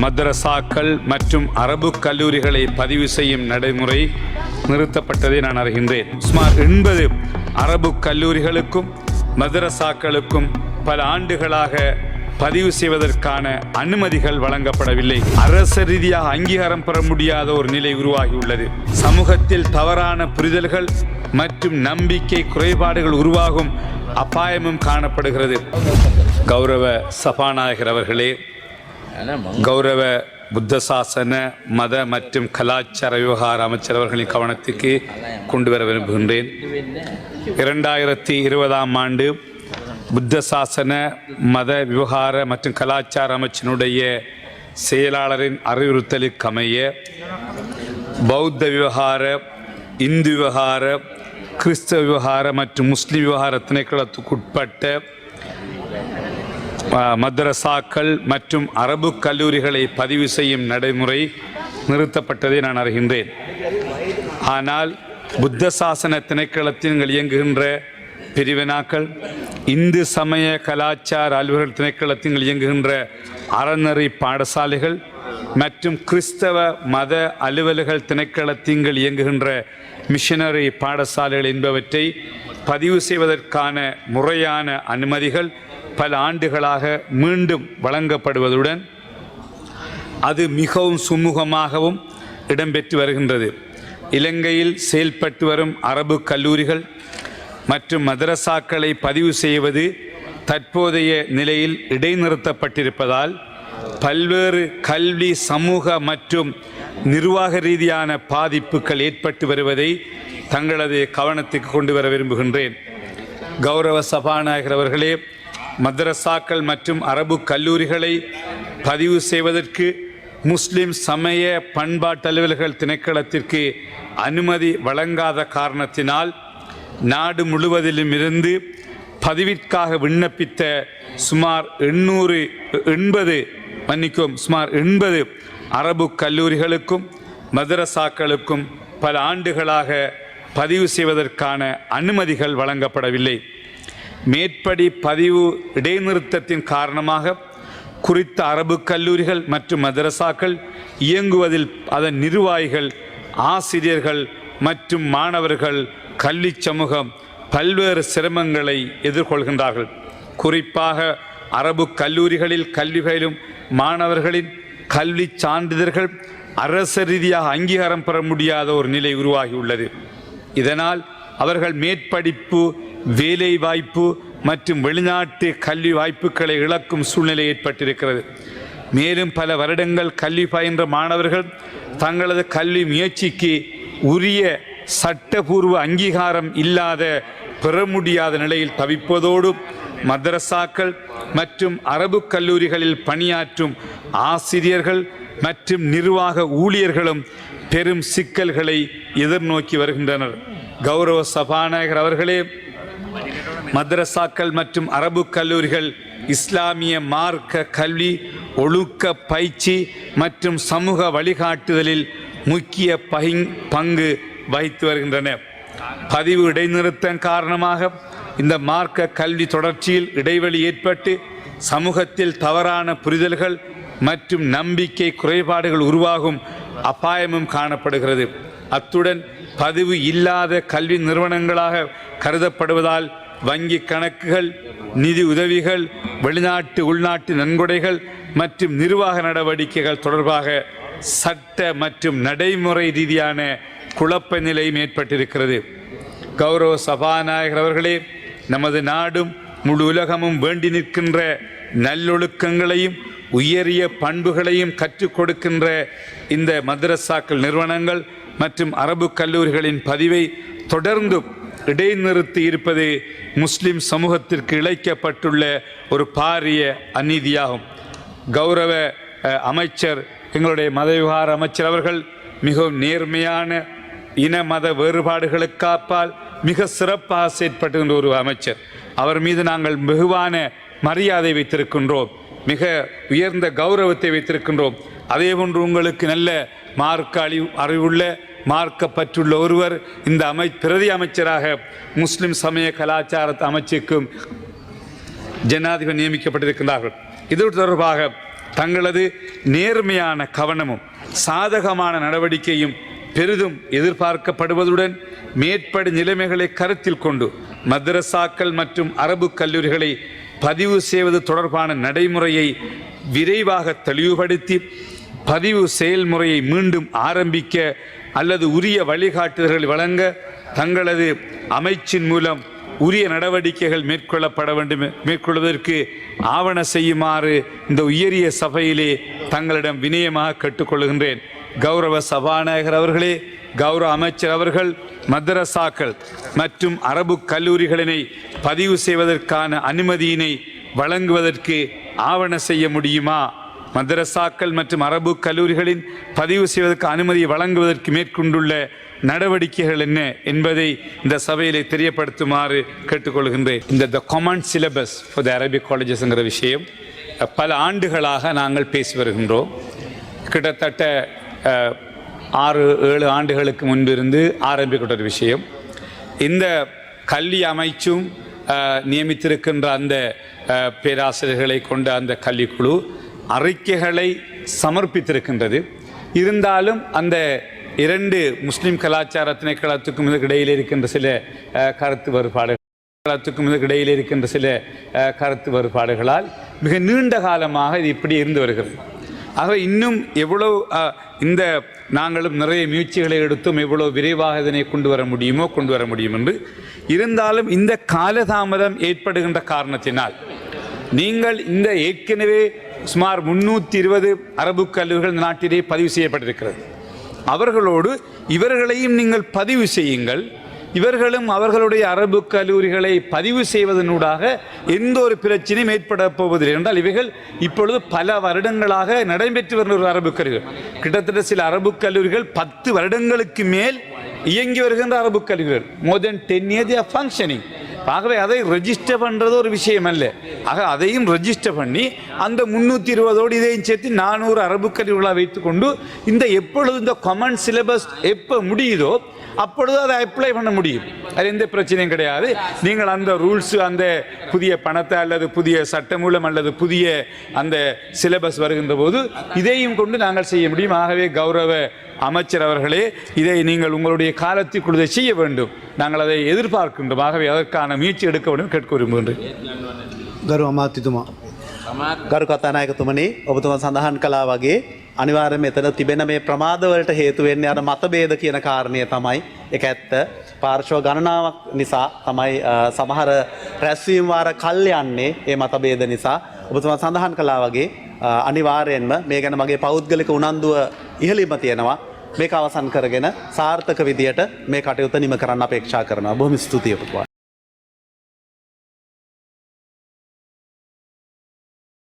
மதரசாக்கள் மற்றும் அரபு கல்லூரிகளை பதிவு செய்யும் நடைமுறை நிறுத்தப்பட்டதை நான் அறிகின்றேன். சுமார் எண்பது அரபு கல்லூரிகளுக்கும் மதரசாக்களுக்கும் பல ஆண்டுகளாக பதிவு செய்வதற்கான அனுமதிகள் வழங்கப்படவில்லை. அரச ரீதியாக அங்கீகாரம் பெற முடியாத ஒரு நிலை உருவாகியுள்ளது. சமூகத்தில் தவறான புரிதல்கள் மற்றும் நம்பிக்கை குறைபாடுகள் உருவாகும் அபாயமும் காணப்படுகிறது. கௌரவ சபாநாயகர் அவர்களே கௌரவ புத்த சாசன மத மற்றும் கலாச்சார விவகார அமைச்சர் அவர்களின் கவனத்துக்கு கொண்டு வர விரும்புகின்றேன். இரண்டாயிரத்தி இருபதாம் ஆண்டு புத்த சாசன மத விவகார மற்றும் கலாச்சார அமைச்சினுடைய செயலாளரின் அறிவுறுத்தலுக்கு அமைய பௌத்த விவகார இந்து விவகார கிறிஸ்தவ விவகார மற்றும் முஸ்லிம் விவகார திணைக்களத்துக்குட்பட்ட மதரசாக்கள் மற்றும் அரபு கல்லூரிகளை பதிவு செய்யும் நடைமுறை நிறுத்தப்பட்டதை நான் அறிகின்றேன். ஆனால் புத்த சாசன திணைக்களத்தில் இயங்குகின்ற பிரிவினாக்கள் இந்து சமய கலாச்சார அலுவலர் திணைக்களத்தில் இயங்குகின்ற அறநெறி பாடசாலைகள் மற்றும் கிறிஸ்தவ மத அலுவலர்கள் திணைக்களத்தில் இயங்குகின்ற மிஷனரி பாடசாலைகள் என்பவற்றை பதிவு செய்வதற்கான முறையான அனுமதிகள் பல ஆண்டுகளாக மீண்டும் வழங்கப்படுவதுடன் அது மிகவும் சுமூகமாகவும் இடம்பெற்று வருகின்றது. இலங்கையில் செயல்பட்டு வரும் அரபு கல்லூரிகள் மற்றும் மதரசாக்களை பதிவு செய்வது தற்போதைய நிலையில் இடைநிறுத்தப்பட்டிருப்பதால் பல்வேறு கல்வி சமூக மற்றும் நிர்வாக ரீதியான பாதிப்புகள் ஏற்பட்டு வருவதை தங்களது கவனத்துக்கு கொண்டு வர விரும்புகின்றேன். கௌரவ சபாநாயகர் அவர்களே மதரசாக்கள் மற்றும் அரபு கல்லூரிகளை பதிவு செய்வதற்கு முஸ்லிம் சமய பண்பாட்டு அலுவலர்கள் திணைக்களத்திற்கு அனுமதி வழங்காத காரணத்தினால் நாடு முழுவதிலும் இருந்து பதிவிற்காக விண்ணப்பித்த சுமார் எண்ணூறு எண்பது மன்னிக்கும் சுமார் எண்பது அரபு கல்லூரிகளுக்கும் மதரசாக்களுக்கும் பல ஆண்டுகளாக பதிவு செய்வதற்கான அனுமதிகள் வழங்கப்படவில்லை. மேற்படி பதிவு இடைநிறுத்தத்தின் காரணமாக குறித்த அரபு கல்லூரிகள் மற்றும் மதரசாக்கள் இயங்குவதில் அதன் நிர்வாகிகள் ஆசிரியர்கள் மற்றும் மாணவர்கள் கல்வி சமூகம் பல்வேறு சிரமங்களை எதிர்கொள்கின்றார்கள். குறிப்பாக அரபு கல்லூரிகளில் கல்வி பயிலும் மாணவர்களின் கல்வி சான்றிதழ்கள் அரச ரீதியாக அங்கீகாரம் பெற முடியாத ஒரு நிலை உருவாகியுள்ளது. இதனால் அவர்கள் மேற்படிப்பு வேலை வாய்ப்பு மற்றும் வெளிநாட்டு கல்வி வாய்ப்புகளை இழக்கும் சூழ்நிலை ஏற்பட்டிருக்கிறது. மேலும் பல வருடங்கள் கல்வி பயின்ற மாணவர்கள் தங்களது கல்வி முயற்சிக்கு உரிய சட்டபூர்வ அங்கீகாரம் இல்லாத பெற முடியாத நிலையில் தவிப்பதோடு மதரசாக்கள் மற்றும் அரபு கல்லூரிகளில் பணியாற்றும் ஆசிரியர்கள் மற்றும் நிர்வாக ஊழியர்களும் பெரும் சிக்கல்களை எதிர்நோக்கி வருகின்றனர். கௌரவ சபாநாயகர் அவர்களே மதரசாக்கள் மற்றும் அரபு கல்லூரிகள் இஸ்லாமிய மார்க்க கல்வி ஒழுக்க பயிற்சி மற்றும் சமூக வழிகாட்டுதலில் முக்கிய பகிங் பங்கு வகித்து வருகின்றன. பதிவு இடைநிறுத்தம் காரணமாக இந்த மார்க்க கல்வி தொடர்ச்சியில் இடைவெளி ஏற்பட்டு சமூகத்தில் தவறான புரிதல்கள் மற்றும் நம்பிக்கை குறைபாடுகள் உருவாகும் அபாயமும் காணப்படுகிறது. அத்துடன் பதிவு இல்லாத கல்வி நிறுவனங்களாக கருதப்படுவதால் வங்கி கணக்குகள் நிதி உதவிகள் வெளிநாட்டு உள்நாட்டு நன்கொடைகள் மற்றும் நிர்வாக நடவடிக்கைகள் தொடர்பாக சட்ட மற்றும் நடைமுறை ரீதியான குழப்ப நிலையும் ஏற்பட்டிருக்கிறது. கௌரவ சபாநாயகர் அவர்களே நமது நாடும் முழு உலகமும் வேண்டி நிற்கின்ற நல்லொழுக்கங்களையும் உயரிய பண்புகளையும் கற்றுக் கொடுக்கின்ற இந்த மதரசாக்கள் நிறுவனங்கள் மற்றும் அரபு கல்லூரிகளின் பதிவை தொடர்ந்தும் இடைநிறுத்தி இருப்பது முஸ்லிம் சமூகத்திற்கு இழைக்கப்பட்டுள்ள ஒரு பாரிய அநீதியாகும். கௌரவ அமைச்சர் எங்களுடைய மத விவகார அமைச்சர் அவர்கள் மிகவும் நேர்மையான இன மத வேறுபாடுகளுக்காப்பால் மிக சிறப்பாக செயற்பட்டுகின்ற ஒரு அமைச்சர். அவர் மீது நாங்கள் வெகுவான மரியாதை வைத்திருக்கின்றோம். மிக உயர்ந்த கௌரவத்தை வைத்திருக்கின்றோம். அதே போன்று உங்களுக்கு நல்ல மார்க்க அழிவு அறிவுள்ள மார்க்கப்பற்றுள்ள ஒருவர் இந்த அமை பிரதி அமைச்சராக முஸ்லிம் சமய கலாச்சார அமைச்சுக்கும் ஜனாதிபதி நியமிக்கப்பட்டிருக்கின்றார்கள். இது தொடர்பாக தங்களது நேர்மையான கவனமும் சாதகமான நடவடிக்கையும் பெரிதும் எதிர்பார்க்கப்படுவதுடன் மேற்படி நிலைமைகளை கருத்தில் கொண்டு மதரசாக்கள் மற்றும் அரபு கல்லூரிகளை பதிவு செய்வது தொடர்பான நடைமுறையை விரைவாக தெளிவுபடுத்தி பதிவு செயல்முறையை மீண்டும் ஆரம்பிக்க அல்லது உரிய வழிகாட்டுதல்கள் வழங்க தங்களது அமைச்சின் மூலம் உரிய நடவடிக்கைகள் மேற்கொள்ளப்பட வேண்டும் மேற்கொள்வதற்கு ஆவண செய்யுமாறு இந்த உயரிய சபையிலே தங்களிடம் வினயமாக கேட்டுக்கொள்கின்றேன். கௌரவ சபாநாயகர் அவர்களே கௌரவ அமைச்சர் அவர்கள் மதரசாக்கள் மற்றும் அரபு கல்லூரிகளினை பதிவு செய்வதற்கான அனுமதியினை வழங்குவதற்கு ஆவண செய்ய முடியுமா? மதரசாக்கள் மற்றும் அரபு கல்லூரிகளின் பதிவு செய்வதற்கு அனுமதியை வழங்குவதற்கு மேற்கொண்டுள்ள நடவடிக்கைகள் என்ன என்பதை இந்த சபையிலே தெரியப்படுத்துமாறு கேட்டுக்கொள்கின்றேன். இந்த the common syllabus for the Arabic காலேஜஸ்ங்கிற விஷயம் பல ஆண்டுகளாக நாங்கள் பேசி வருகின்றோம். கிட்டத்தட்ட ஆறு ஏழு ஆண்டுகளுக்கு முன்பிருந்து ஆரம்பிக்கப்பட்ட ஒரு விஷயம். இந்த கல்வி அமைச்சும் நியமித்திருக்கின்ற அந்த பேராசிரியர்களை கொண்ட அந்த கல்விக்குழு அறிக்கைகளை சமர்ப்பித்திருக்கின்றது. இருந்தாலும் அந்த இரண்டு முஸ்லீம் கலாச்சார திணைக்களத்துக்கும் இடையில் இருக்கின்ற சில கருத்து வேறுபாடுகள் களத்துக்கும் இடையில் இருக்கின்ற சில கருத்து வேறுபாடுகளால் மிக நீண்ட காலமாக இது இப்படி இருந்து வருகிறது. ஆக இன்னும் எவ்வளவு இந்த நாங்களும் நிறைய முயற்சிகளை எடுத்தும் எவ்வளோ விரைவாக இதனை கொண்டு வர முடியுமோ கொண்டு வர முடியும் என்று இருந்தாலும் இந்த காலதாமதம் ஏற்படுகின்ற காரணத்தினால் நீங்கள் இந்த ஏற்கனவே சுமார் முன்னூற்றி இருபது அரபு கல்லூரிகள் நாட்டிலே பதிவு செய்யப்பட்டிருக்கிறது. அவர்களோடு இவர்களையும் நீங்கள் பதிவு செய்யுங்கள். இவர்களும் அவர்களுடைய அரபு கல்லூரிகளை பதிவு செய்வதனூடாக எந்த ஒரு பிரச்சனையும் ஏற்பட போவதில்லை என்றால் இவைகள் இப்பொழுது பல வருடங்களாக நடைபெற்று வரும் ஒரு அரபு கல்லூரிகள். கிட்டத்தட்ட சில அரபு கல்லூரிகள் பத்து வருடங்களுக்கு மேல் இயங்கி வருகின்ற அரபு கல்லூரிகள். More than ten year functioning ஆகவே அதை ரெஜிஸ்டர் பண்ணுறது ஒரு விஷயம் அல்ல. ஆக அதையும் ரெஜிஸ்டர் பண்ணி அந்த முந்நூற்றி இருபதோடு இதையும் சேர்த்து நானூறு அரபு கல்லூரிகளாக வைத்துக்கொண்டு இந்த எப்பொழுது இந்த காமன் சிலபஸ் எப்போ முடியுதோ அப்பொழுது அதை அப்ளை பண்ண முடியும். அது எந்த பிரச்சனையும் கிடையாது. நீங்கள் அந்த ரூல்ஸு அந்த புதிய பணத்தை அல்லது புதிய சட்டமூலம் அல்லது புதிய அந்த சிலபஸ் வருகின்ற போது இதையும் கொண்டு நாங்கள் செய்ய முடியும். ஆகவே கௌரவ அமைச்சர் அவர்களே இதை நீங்கள் உங்களுடைய காலத்திற்குள் இதை செய்ய வேண்டும். நாங்கள் அதை எதிர்பார்க்கின்றோம். ஆகவே அதற்கான முயற்சி எடுக்க வேண்டும். கேட்க விரும்புகின்றேன். கௌரவமா திதுமா ගරු කතානායකතුමනි ඔබතුම සඳහන් කලා වගේ අනිවාර්ය මෙතන තිබෙන මේ ප්‍රමාදවලට හේතුවෙන්නේ අර මතබේද කියන කාරණය තමයි. එක ඇත්ත. පාර්ශව ගණනාවක් නිසා තමයි අ, සමහර රැස්වීම් වාර කල් යන්නේ ඒ මතබේද නිසා. ඔබතුමා සඳහන් කලා වගේ අ, අනිවාර්යෙන්ම මේ ගැන මගේ පෞද්ගලික උනන්දුව ඉහලිම තියෙනවා. මේක අවසන් කරගෙන සාර්ථක විදියට මේ කටයුත්ත නිම කරන්න අපේක්ෂා කරනවා. බොහොම ස්තුතියි ඔබතුමා.